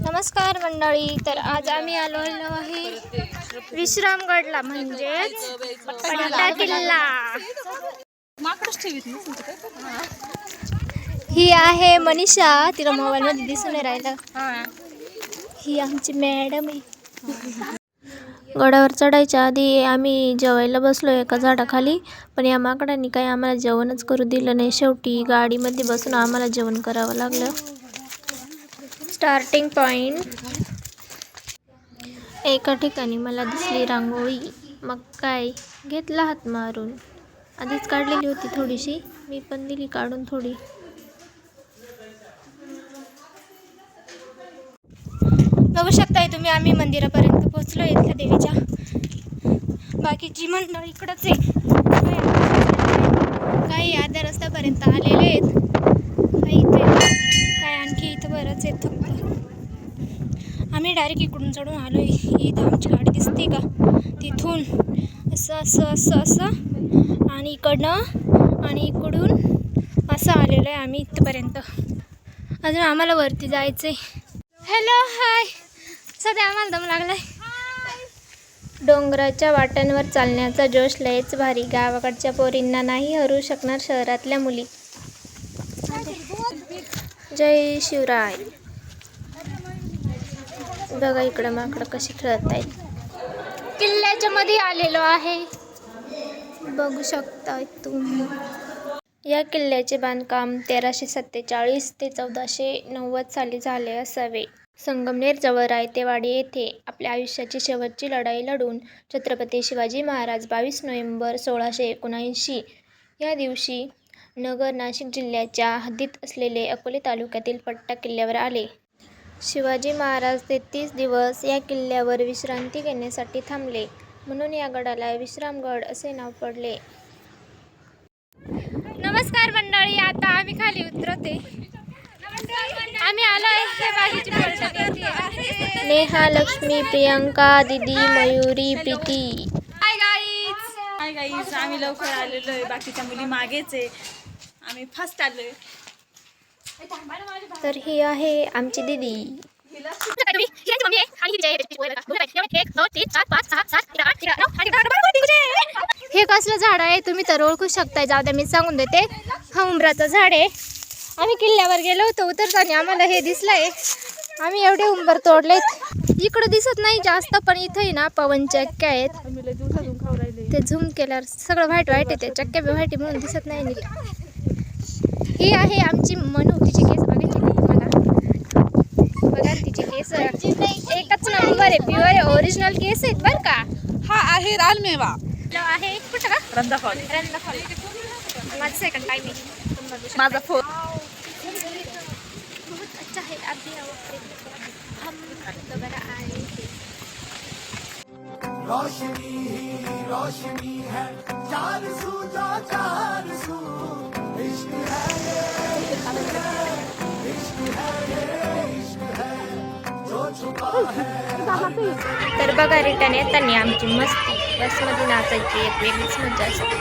नमस्कार मंडळी तर आज आम्ही आलो आहे विश्रामगडला म्हणजेच पट्टा किल्ला. ही आहे मनीषा तिला मोबाईल मध्ये दिसून नाही राहिलं. हा ही आमची मॅडम आहे. गडावर चढायच्या आधी आम्ही जेवायला बसलो एका झाडाखाली पण या माकडांनी काही आम्हाला जेवणच करू दिलं नाही. शेवटी गाडीमध्ये बसून आम्हाला जेवण करावं लागलं. स्टार्टिंग पॉइंट एका ठिकाणी मला दिसली रांगोळी. मग काय? घेतला हात मारून. आधीच काढलेली होती थोडीशी. मी पण दिली काढून थोडी. बघू शकताय तुम्ही आम्ही मंदिरापर्यंत पोहोचलो इथल्या देवीच्या. बाकीची मंडळ इकडंच आहे काही अर्ध्या रस्त्यापर्यंत आलेले आहेत काही इथे काय आणखी इथं बरंच आहेत फक्त आम्ही डायरेक्ट इकडून चढून आलो इथं आमची गाडी दिसते का? तिथून. असं असं असं असं. आणि इकडनं आणि इकडून असं आलेलो आहे आम्ही इथपर्यंत. अजून आम्हाला वरती जायचं आहे हॅलो हाय सध्या आम्हाला दम लागलाय. डोंगराच्या वाटांवर चालण्याचा जोश लयच भारी. गावाकडच्या पोरींना नाही हरू शकणार शहरातल्या मुली. जय शिवराय. बघा इकडं माकडं कशी खेळत आहेत किल्ल्याच्या मध्ये आलेलो आहे. बघू शकता तुम्ही. या किल्ल्याचे बांधकाम तेराशे सत्तेचाळीस ते चौदाशे नव्वद साली झाले असावे. संगमनेर जवळ रायतेवाडी येथे आपल्या आयुष्याची शेवटची लढाई लढून छत्रपती शिवाजी महाराज बावीस नोव्हेंबर सोळाशे एकोणऐंशी या दिवशी नगर नाशिक जिल्ह्याच्या हद्दीत असलेले अकोले तालुक्यातील पट्टा किल्ल्यावर आले. शिवाजी महाराज तेहतीस दिवस या किल्ल्यावर विश्रांती घेण्यासाठी थांबले. म्हणून या गडाला विश्रामगड असे नाव पडले. नमस्कार मंडळी आता आम्ही खाली उतरते. आम्ही मंडळी नेहा लक्ष्मी प्रियंका दिदी Mayuri Preeti. Hi guys hi guys आम्ही लवकर आलेलो आहे. बाकीच्या मुली मागेच आहे. आम्ही फास्ट आलोय. तर ही आहे आमची दिदी. हे कसलं झाड आहे? तुम्ही तर ओळखू शकताय. जाऊ द्या मी सांगून देते. हा उंबराचं झाड आहे. आम्ही किल्ल्यावर गेलो होतो उतरताना आम्हाला हे दिसलंय. आम्ही एवढे उंबर तोडलेत. इकडं दिसत नाही जास्त पण इथे ना पवन चक्क्या आहेत. ते झूम केल्यावर सगळं व्हाईट व्हाईट येते चक्क्या बी व्हाईट म्हणून दिसत नाही नीट ही आहे आमची मन नंबर आहे प्युअर आहे ओरिजिनल केस आहेत बरं का? हा आहे रानमेवा तो आहे कुठं का? रंदा फॉल रंदा फॉल माझं सेकंड टाइम आहे. माझा फ़ोन बहुत अच्छा है आप भी आओ हम दोबारा आए रोशनी ही रोशनी है चार सू जो चार तर बघा रिटर्न येताना आमची मस्ती. बसमध्ये नाचायची एक वेगळीच मजा असते.